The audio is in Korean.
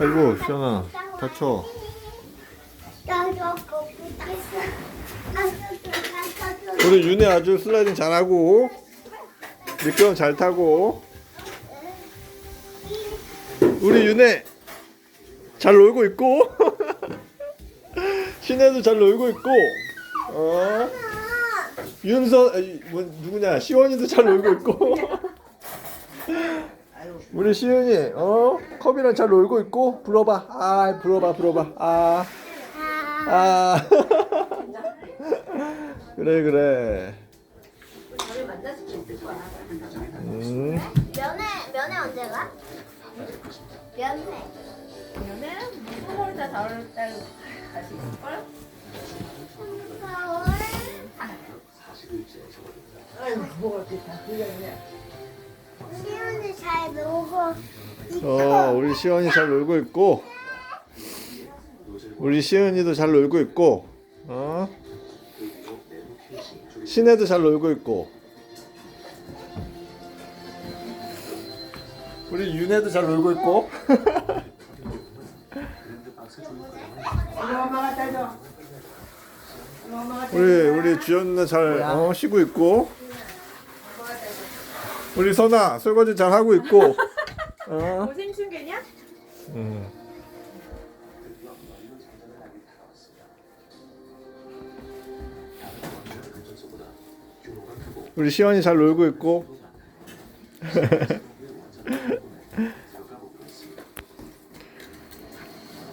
아이고 시원아. 다쳐. 우리 윤혜 아주 슬라이딩 잘하고 미끄럼 잘 타고. 우리 윤혜 잘 놀고 있고 신혜도 잘 놀고 있고 어? 아니, 뭐, 누구냐? 시원이도 잘 놀고 있고 우리 시은이 어 컵이랑 잘 놀고 있고 불어봐 아 불어봐 불어봐 아 아. 그래 그래. 음. 면회 면회 언제 가? 면회. 그러면은 3월달 4월달 다시 있을걸? 아이고 뭐가 좋다 그냥 시윤이 잘 놀고 어 우리 시원이 잘 놀고 있고. 우리 시은이도 잘 놀고 있고. 어? 신혜도 잘 놀고 있고. 우리 윤혜도 잘 놀고 있고. 우리 우리 주연 누나 잘 어, 쉬고 있고 우리 선아 설거지 잘 하고 있고 어 고생 중이냐? 음. 우리 시원이 잘 놀고 있고